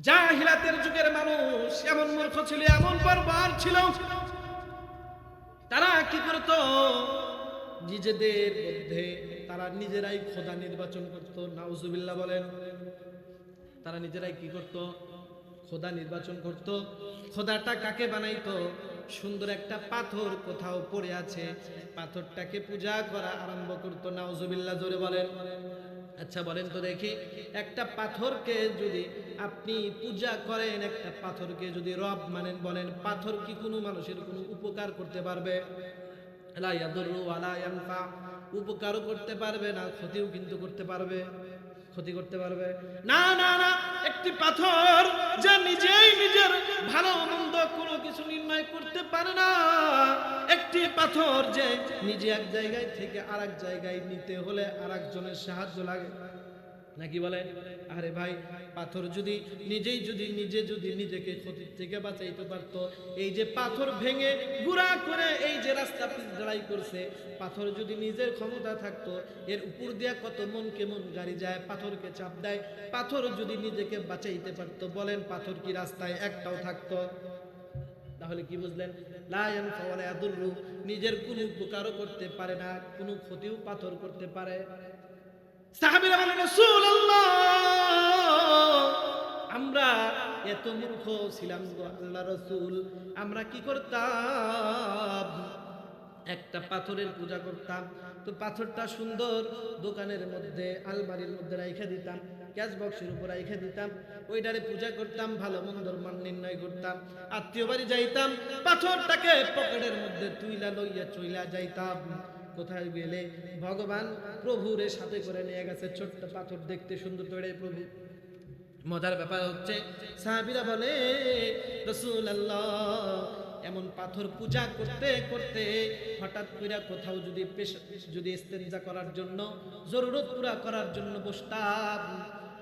জাহিলাতের যুগের মানুষ, এমন মূর্খ ছিল, এমন বর্বর ছিল। তারা কি করত? নিজেদের মধ্যে তারা নিজেরাই খোদা নির্বাচন করত। নাউজুবিল্লাহ বলেন, তারা নিজেরাই কি করত? খোদা নির্বাচন করত। খোদাটা কাকে বানাইতো? সুন্দর একটা পাথর কোথাও পড়ে আছে। পাথরটাকে পূজা করা আরম্ভ করতো। নাউজুবিল্লাহ জোরে বলেন। আচ্ছা বলেন তো দেখি। একটা পাথরকে যদি আপনি পূজা করেন, একটা পাথরকে যদি রব মানেন, বলেন, পাথর কি কোনো মানুষের কোনো উপকার করতে পারবে? উপকারও করতে পারবে না, ক্ষতিও কিন্তু করতে পারবে। ক্ষতি করতে পারবে। না না না, একটি পাথর যা নিজেই নিজের ভালো মন্দ কোনো কিছু নির্ণয় করতে পারে না, একটি পাথর যে নিজে এক জায়গায় থেকে আর জায়গায় নিতে হলে আর সাহায্য লাগে। নাকি বলে, আরে ভাই, পাথর যদি নিজেই যদি নিজে যদি নিজেকে ক্ষতির থেকে বাঁচাইতে পারতো, এই যে পাথর ভেঙে গুড়া করে এই যে রাস্তা পিছড়াই করছে, পাথর যদি নিজের ক্ষমতা থাকতো, এর উপর দিয়া কত মন কেমন গাড়ি যায়, পাথরকে চাপ দেয়, পাথর যদি নিজেকে বাঁচাইতে পারতো, বলেন পাথর কি রাস্তায় একটাও থাকতো? তাহলে কি বুঝলেন? লায়ন ইয়াদুররু, নিজের কোনো উপকারও করতে পারে না, কোনো ক্ষতিও পাথর করতে পারে। আমরা এত মূর্খ ছিলাম আল্লাহ রাসূল, আমরা কি করতাম? একটা পাথরের পূজা করতাম, তো পাথরটা সুন্দর দোকানের মধ্যে, আলমারির মধ্যে রাইখা দিতাম গ্যাস বক্সের উপর রাইখা দিতাম, ওইটারে পূজা করতাম, ভালো মন্দর মান নির্ণয় করতাম, আত্মীয় বাড়ি যাইতাম, পাথরটাকে পকেটের মধ্যে তুইলা লইয়া চইলা যাইতাম। কোথায় গেলে ভগবান প্রভুরে সাথে করে নিয়ে গেছে ছোট্ট পাথর দেখতে সুন্দর করে প্রভু। মজার ব্যাপার হচ্ছে, সাহাবিরা বলে রসুল এমন পাথর পূজা করতে করতে হঠাৎ করে কোথাও যদি যদি ইস্তেঞ্জা করার জন্য, জরুরত পুরা করার জন্য বসতাম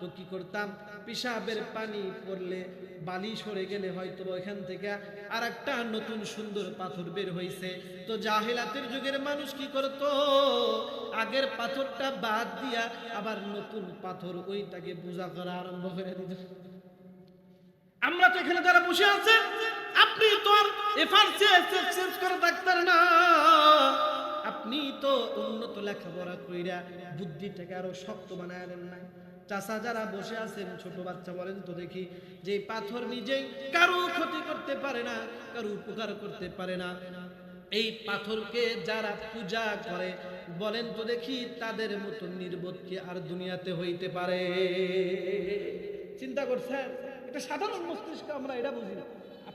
তো কি করতাম? পিসাবের পানি পড়লে বালি সরে গেলে হয়তো ওইখান থেকে আর একটা নতুন সুন্দর পাথর বের হয়েছে তো জাহিলাতের যুগের মানুষ কি করতো? আগের পাথরটা বাদ দিয়া আবার নতুন পাথর ওইটাকে পূজা করা আরম্ভ করে দিত। আমরা তো এখানে যারা বসে আছেন আপনি তো আর করে ডাক্তার না। আপনি তো উন্নত লেখাপড়া কইরা বুদ্ধিটাকে আরও শক্ত বানায় নাই। চাষা যারা বসে আছেন, ছোট বাচ্চা বলেন তো দেখি, যে পাথর নিজেই কারও ক্ষতি করতে পারে না, কারও উপকার করতে পারে না। এই পাথরকে যারা পূজা করে, বলেন তো দেখি তাদের মতো নির্বোধ কি আর দুনিয়াতে হইতে পারে? চিন্তা করছেন? এটা সাধারণ মস্তিষ্ক, আমরা এটা বুঝি না।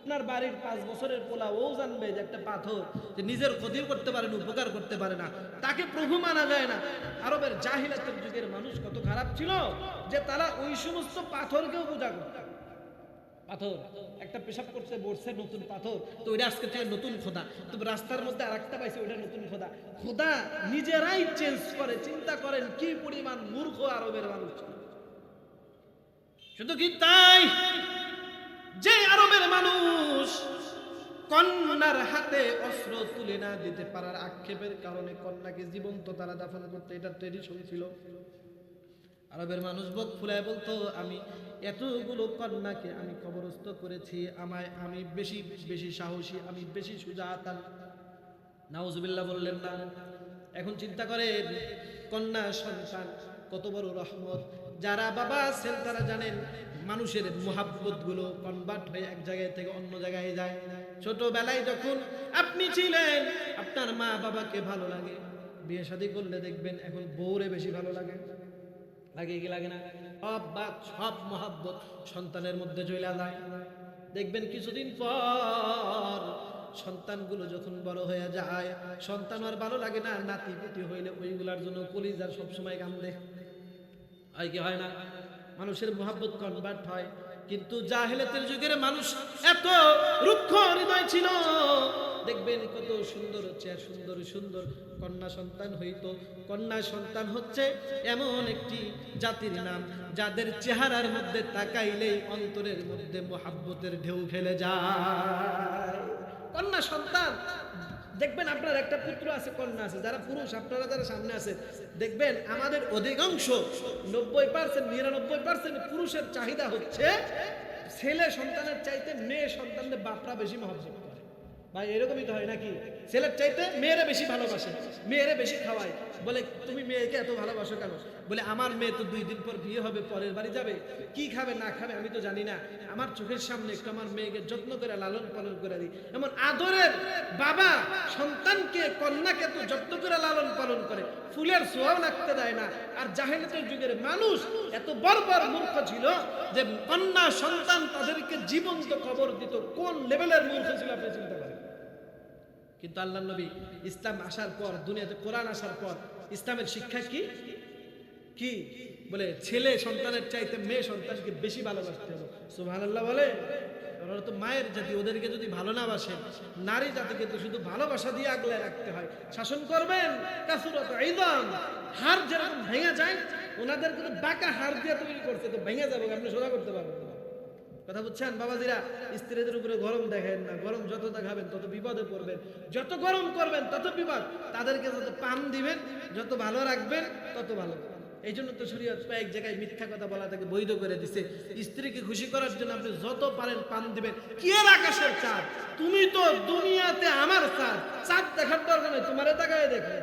আপনার বাড়ির পাঁচ বছরের পোলা ও জানবে যে একটা পাথর যে নিজের ক্ষতিও করতে পারে না, উপকার করতে পারে না। তাকে প্রভু মানা যায় না। আরবের জাহিলাতের যুগের মানুষ কত খারাপ ছিল যে তারা ওই সমস্ত পাথরকেও পূজা করত। পাথর, একটা পেশাব করছে বসছে নতুন পাথর, তো ওইটা আজকে থেকে নতুন খোদা। তো রাস্তার মধ্যে আরেকটা পাইছে, ওইটা নতুন খোদা। খোদা নিজেরাই চেঞ্জ করে, চিন্তা করেন কি পরিমাণ মূর্খ আরবের মানুষ। শুধু কি তাই? কন্যার হাতে অস্ত্র তুলে না দিতে পারার আক্ষেপের কারণে কন্যাকে জীবন্ত তারা দাফন করতে এটা ট্রেডিশন ছিল। আরবের মানুষ বুক ফুলায় বলতো, আমি এতগুলো কন্যাকে আমি কবরস্থ করেছি, আমায় আমি বেশি বেশি সাহসী, আমি বেশি সুজাতান নাউজুবিল্লাহ বললেন, না, এখন চিন্তা করে কন্যা সন্তান কত বড় রহমত। যারা বাবা আছেন তারা জানেন মানুষের মোহাব্বতগুলো কনভার্ট হয়ে এক জায়গায় থেকে অন্য জায়গায় যায়। ছোটবেলায় যখন আপনি ছিলেন, আপনার মা বাবাকে ভালো লাগে। বিয়ে শাদী করলে দেখবেন এখন বউরে বেশি ভালো লাগে। লাগে কি লাগে না? সব বা সব মহাব্বত সন্তানের মধ্যে চলে যায়। দেখবেন কিছুদিন পর সন্তানগুলো যখন বড় হয়ে যায়, সন্তান আর ভালো লাগে না নাতি পুতি হইলে ওইগুলার জন্য কলিজার সবসময় কান্দে। হয় কি হয় না? মানুষের মোহাব্বত কনভার্ট হয়। কিন্তু জাহেলাতের যুগের মানুষ এত রুক্ষ হৃদয় ছিল। দেখবেন কত সুন্দর আর সুন্দর সুন্দর কন্যা সন্তান হইতো। কন্যা সন্তান হচ্ছে এমন একটি জাতির নাম, যাদের চেহারার মধ্যে তাকাইলেই অন্তরের মধ্যে মোহাব্বতের ঢেউ ফেলে যায়। কন্যা সন্তান দেখবেন আপনার একটা পুত্র আছে, কন্যা আছে, যারা পুরুষ, আপনারা যারা সামনে আছে দেখবেন আমাদের অধিকাংশ নব্বই পার্সেন্ট নিরানব্বই পার্সেন্ট পুরুষের চাহিদা হচ্ছে ছেলে সন্তানের চাইতে মেয়ে সন্তানদের বাপরা বেশি মহব্বত ভাই, এরকমই তো হয় নাকি? ছেলের চাইতে মেয়েরা বেশি ভালোবাসে, মেয়েরা বেশি খাওয়ায়। বলে, তুমি মেয়েকে এত ভালোবাসো কেন? বলে, আমার মেয়ে তো দুই দিন পর বিয়ে হবে, পরের বাড়ি যাবে। কি খাবে, না খাবে, আমি তো জানি না। আমার চোখের সামনে একটু আমার মেয়েকে যত্ন করে, লালন পালন করে দিই। এমন আদরের বাবা সন্তানকে, কন্যাকে তো যত্ন করে, লালন পালন করে। ফুলের সোয়াও লাগতে দেয় না। আর জাহেলিতের যুগের মানুষ এত বর্বর মূর্খ ছিল যে, কন্যা সন্তান তাদেরকে জীবন্ত খবর দিত। কোন লেভেলের মূর্খ ছিল আপনি চিন্তা? কিন্তু আল্লাহ নবী ইসলাম আসার পর, দুনিয়াতে কোরআন আসার পর, ইসলামের শিক্ষা কি? কি? বলে ছেলে সন্তানের চাইতে মেয়ে সন্তানকে বেশি ভালোবাসতে হবে। সুবহান আল্লাহ বলে ওরা তো মায়ের জাতি, ওদেরকে যদি ভালো না বাসেন নারী জাতিকে তো শুধু ভালোবাসা দিয়ে আগলে রাখতে হয়। শাসন করবেন? হার যেরকম ভেঙে যায়, ওনাদের কিন্তু বাঁকা হার দিয়ে তৈরি করছে, তো ভেঙে যাবে, আপনি সোজা করতে পারবেন। কথা বুঝছেন, বাবাজিরা? স্ত্রীদের উপরে গরম দেখেন না, গরম যত দেখাবেন, তত বিপদে পড়বেন। যত গরম করবেন, তত বিপদ। তাদেরকে যত পান দিবেন, যত ভালো রাখবেন, তত ভালো। এই জন্য তো শরীয়ত এক জায়গায় মিথ্যা কথা বলা তাকে বৈধ করে দিছে। স্ত্রীকে খুশি করার জন্য আপনি যত পারেন পান দিবেন। কি আকাশের চাঁদ? তুমি তো দুনিয়াতে আমার চাঁদ। চাঁদ দেখার দরকার নেই, তোমারে তাকায় দেখে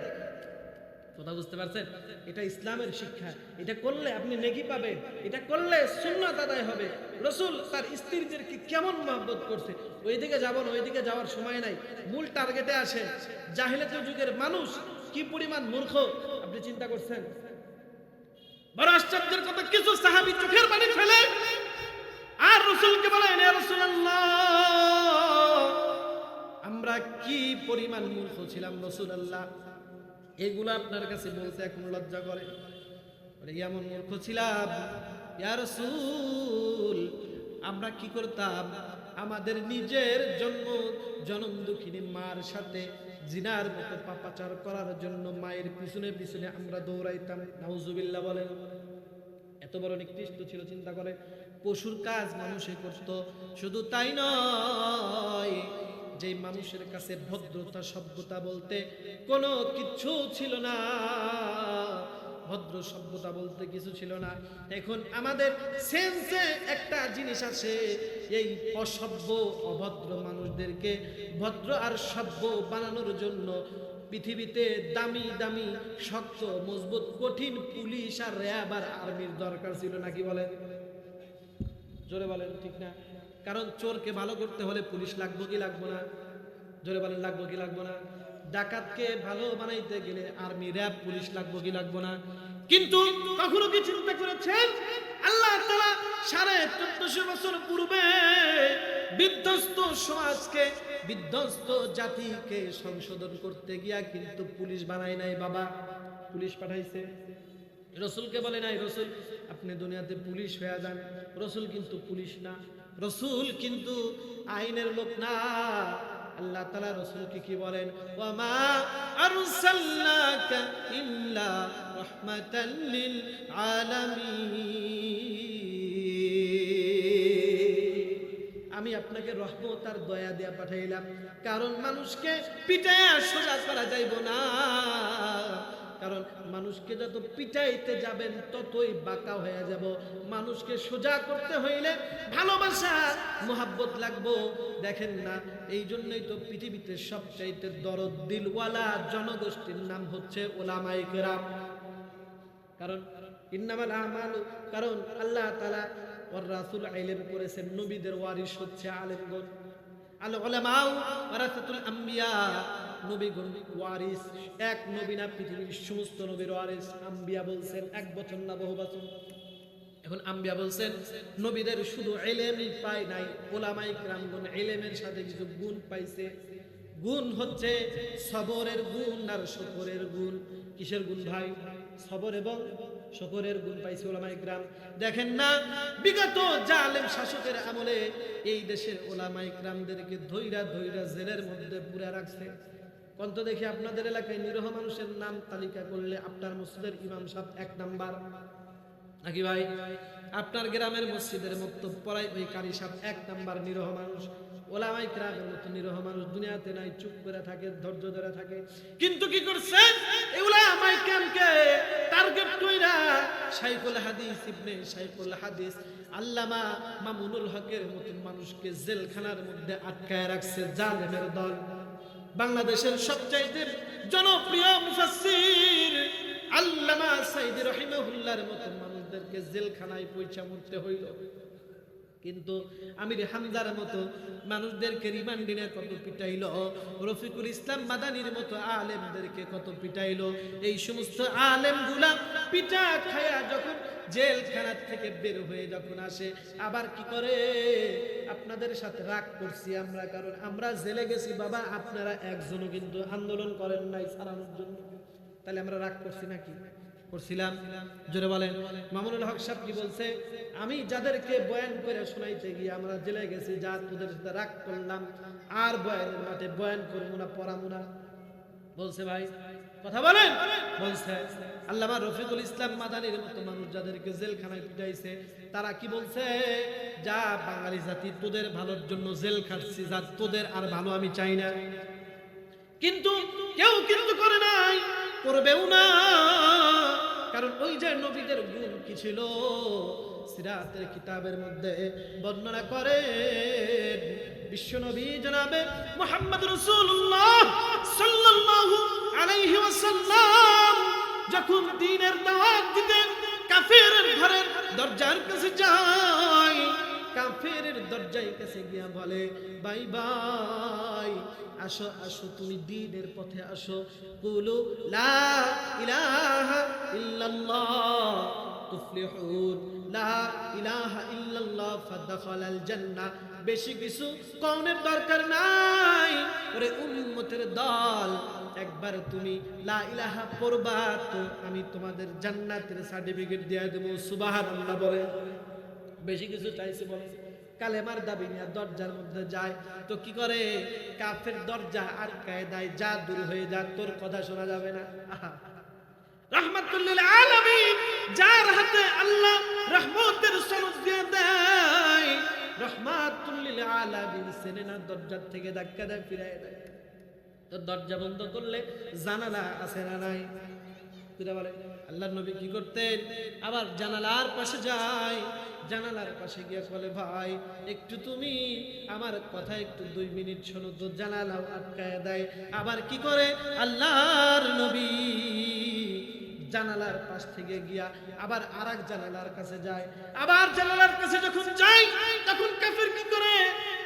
কথা বুঝতে পারছেন? এটা ইসলামের শিক্ষা। এটা করলে আপনি নেকি পাবেন। এটা করলে সুন্নাত আদায় হবে। রসুল তার স্ত্রীদেরকে কেমন মহব্বত করছে? ওইদিকে যাব না, ওইদিকে যাওয়ার সময় নাই। মূল টার্গেটে আসে। জাহিলাতের যুগের মানুষ কি পরিমাণ মূর্খ? আপনি চিন্তা করছেন? বড় আশ্চর্যের কথা, কিছু সাহাবী চোখের পানি ফেলে আর রসুলকে বলেন "ইয়া রাসূলুল্লাহ, আমরা কি পরিমাণ মূর্খ ছিলাম রসুল আল্লাহ এগুলো আপনার কাছে বলতে এখন লজ্জা করে। এমন মূর্খ ছিলাম। ইয়া রাসূল, আমরা কি করতাম? আমাদের নিজের জন্ম, জনম দুঃখিনী মার সাথে জিনার মতো পাপাচার করার জন্য মায়ের পিছনে পিছনে আমরা দৌড়াইতাম। নাউজুবিল্লাহ বলেন। এত বড় নিকৃষ্ট ছিল, চিন্তা করে। পশুর কাজ মানুষে করত। শুধু তাই নয় যে মানুষের কাছে ভদ্রতা, সভ্যতা বলতে কোনো কিচ্ছু ছিল না। ভদ্র, সভ্যতা বলতে কিছু ছিল না। এখন আমাদের সেন্সে একটা জিনিস আছে। এই অসভ্য, অভদ্র মানুষদেরকে ভদ্র আর সভ্য বানানোর জন্য পৃথিবীতে দামি দামি, শক্ত, মজবুত, কঠিন পুলিশ আর র্যাব আর আর্মির দরকার ছিল নাকি বলেন? জোরে বলেন, ঠিক না? কারণ চোরকে ভালো করতে হলে পুলিশ লাগবো কি লাগবো না? জোরে বলেন, লাগবো কি লাগবো না? ডাকাতকে ভালো বানাইতে গেলে আর্মি, র্যাব, পুলিশ লাগবো কি লাগবো না? কিন্তু কখনো কি চিন্তা করেছেন? আল্লাহ সাড়ে চোদ্দশো বছর পূর্বে বিধ্বস্ত সমাজকে, বিধ্বস্ত জাতিকে সংশোধন করতে গিয়া কিন্তু পুলিশ বানায় নাই বাবা। পুলিশ পাঠাইছে। রসুলকে বলে নাই, রসুল, আপনি দুনিয়াতে পুলিশ হয়ে যান। রসুল কিন্তু পুলিশ না। রসুল কিন্তু আইনের লোক না। আল্লাহ তালা রসুলকে কি বলেন? আলামিন। আমি আপনাকে রহমত আর দয়া দিয়া পাঠাইলাম। কারণ মানুষকে পিটাইয়া সোজা করা যাইব না। কারণ মানুষকে যত পিটাইতে যাবেন ততই বাঁকা হয়ে যাব। মানুষকে সোজা করতে হইলে ভালোবাসা, মোহাব্বত লাগবো। দেখেন না এই জন্যই তো পৃথিবীতে সবচাইতে দরদ দিলওয়ালা জনগোষ্ঠীর নাম হচ্ছে ওলামাই কেরাম। কারণ ইন্নামাল আমালু, কারণ আল্লাহ তালা ওর রাসূল ইলম করেছেন, নবীদের ওয়ারিস হচ্ছে আলেমগণ। আল উলামাউ ওয়ারাসাতুল আম্বিয়া। শকরের গুণ। কিসের গুণ ভাই? সবর এবং শকরের গুণ পাইছে ওলামাই গ্রাম দেখেন না, বিগত জালেম শাসকের আমলে এই দেশের ওলামাই গ্রামদেরকে ধৈরা ধৈরা জেলের মধ্যে পুরা রাখছে। কন্ত দেখি আপনাদের এলাকায় নিরহ মানুষের নাম তালিকা করলে আপনার মসজিদের ইমাম সাহেব এক নাম্বার। নাকি ভাই? আপনার গ্রামের মসজিদের মক্তব পড়াই ওই কারি সাহেব এক নাম্বার নিরহ মানুষ। ওলামাই গ্রামের মতো নিরহ মানুষ দুনিয়াতে নাই, চুপ করে থাকে, ধৈর্য ধরে থাকে। কিন্তু কি করছে এগুলা আমাই কেমকে টার্গেট কইরা শাইখুল হাদিস ইবনে শাইখুল হাদিস আল্লামা মামুনুল হকের মতন মানুষকে জেলখানার মধ্যে আটকায় রাখছে জালেমের দল। বাংলাদেশের সবচাইতে জনপ্রিয় মুফাসসির আল্লামা সাইদি রহিমাহুল্লাহর মতন মানুষদেরকে জেলখানায় পয়সা মরতে হইল। কিন্তু আমির হামজার মতো মানুষদেরকে রিমান্ডিনে কত পিটাইল, রফিকুল ইসলাম মাদানির মতো আলেমদেরকে কত পিটাইল। এই সমস্ত আলেমগুলা পিটা খায়া যখন জেলখানার থেকে বের হয়ে যখন আসে, আবার কি করে? আপনাদের সাথে রাগ করছি আমরা, কারণ আমরা জেলে গেছি, বাবা, আপনারা একজনও কিন্তু আন্দোলন করেন নাই সারানোর জন্য। তাহলে আমরা রাগ করছি নাকি? করছিলাম। জোরে বলেন। মামুনুল হক সাহেব কি বলছে? আমি যাদেরকে বয়ান করে শোনাইতে গিয়ে আমরা জেলে গেছি, যা তোদের সাথে রাগ করলাম, আর বয়ানের মাঠে বয়ান করব না, পড়াবো না। বলছে ভাই কথা বলেন? বলছে, আল্লামা রফিকুল ইসলাম মাদানির মতো মানুষ যাদেরকে জেলখানায় পিটাইছে, তারা কি বলছে? যা বাঙালি জাতি, তোদের ভালোর জন্য জেল খাটছি, যা তোদের আর ভালো আমি চাই না। কিন্তু কেউ কিন্তু করে নাই, করবেও না। কারণ ওই যে নবীদের গুণ কি ছিল? সিরাতের কিতাবের মধ্যে বর্ণনা করে বিশ্বনবী জনাবে মোহাম্মদ রাসূলুল্লাহ সাল্লাল্লাহু আলাইহি ওয়াসাল্লাম যখন দ্বীনের দাওয়াত দিতে কাফেরের ঘরের দরজার কাছে যায়। কাফেরের দরজায় কাছে গিয়া বলে বাই বাই আসো আসো, তুমি দ্বীনের পথে আসো। কুলু, লা ইলাহা ইল্লাল্লাহ, তুফলিহুন। লা ইলাহা ইল্লাল্লাহ, ফাদখালাল জান্নাহ। বেশি কিছু কওনের দরকার নাই। ওরে উম্মতের দল, একবার তুমি লা ইলাহা পড়বা তো আমি তোমাদের জান্নাতের সার্টিফিকেট দিয়ে দেবো, সুবহানাল্লাহ বলে বেশি কিছু চাইছে বলে। কালেমার দাবি নিয়ে দরজার মধ্যে যায়, তো কি করে? কাফের দরজা আর কায়দায় যা দূর হয়ে যা, তোর কথা শোনা যাবে না। রহমাতুল্লিল আলামিন, যার হাতে আল্লাহ রহমতের সনদ দিয়ে দেয়। রহমাতুল্লিল আলামিন সেনে না দরজার থেকে ধাক্কা দেয়, ফিরায় দেয়। তো দরজা বন্ধ করলে জানালা আছে না নাই? তুরা বলে আল্লাহ নবী কি করতেন? আবার জানালার পাশে যায়। জানালার পাশে গিয়ে বলে, ভাই, একটু তুমি আমার কথা একটু দুই মিনিট শোনো তো, জানালাও আটকায় দেয়। আবার কি করে? আল্লাহর নবী জানালার পাশ থেকে গিয়া আবার আরেক জানালার কাছে যায়। আবার জানালার কাছে যখন যাই তখন কাফের কি করে?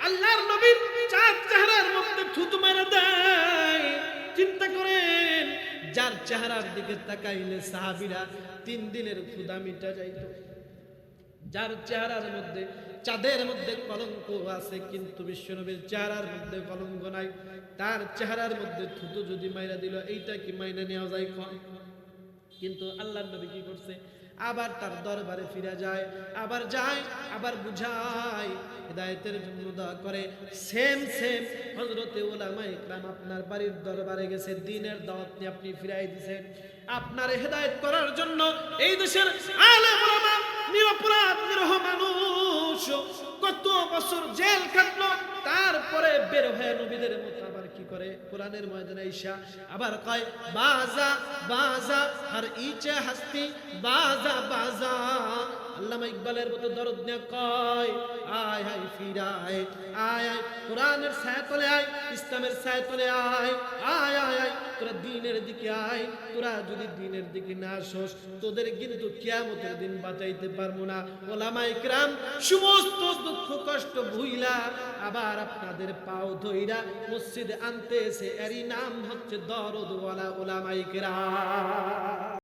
আল্লাহর নবীর চার চেহারার মধ্যে থুতু মেরে দেয়। চিন্তা করেন, যার চেহারার দিকে তাকাইলে সাহাবিরা তিন দিনের ক্ষুদা মিটা যাইত। যার চেহারার মধ্যে, চাঁদের মধ্যে কলঙ্ক আছে, কিন্তু বিশ্বনবীর চেহারার মধ্যে কলঙ্ক নাই। তার চেহারার মধ্যে থুতু যদি মাইরা দিল, এইটা কি মাইনা নেওয়া যায় কিন্তু আল্লাহ নবী কি করছে? আবার তার দরবারে ফিরে যায়, আবার যায়, আবার বুঝায়, হেদায়েতের জন্য দোয়া করে। সেম সেম হজরতে ওলামা ইকরাম আপনার বাড়ির দরবারে গেছে, দিনের দাওয়াত নিয়ে আপনি ফিরাই দিয়েছেন আপনার হেদায়েত করার জন্য এই দেশের আলেম ওলামা নিরপরাধ, নিরহ মানুষ কত বছর জেল কাটলো তারপরে বের হয়ে নবীদের মতো আবার কি করে? কোরআনের ময়দানে ঈশা আবার কয়, বাজা বাজা আর ইচে হাসতি, বাজা বাজা। আল্লামা ইকবালের মতো দরদ নিয়ে কয়, আয় আয় ফিরায় আয় আয় কোরআনের ছায়াতলে আয়, ইসলামের ছায়াতলে আয় আয় আয় আয়, তোরা দিনের দিকে আয়, তোরা যদি দিনের দিকে না আসস, তোদের কিন্তু কিয়ামতের দিন বাঁচাইতে পারব না। ওলামা ইকরাম সমস্ত দুঃখ, কষ্ট, ভুইলা আবার আপনাদের পাও ধইরা মসজিদে আনতে এসে এরই নাম হচ্ছে দরদওয়ালা ওলামা ইকরাম।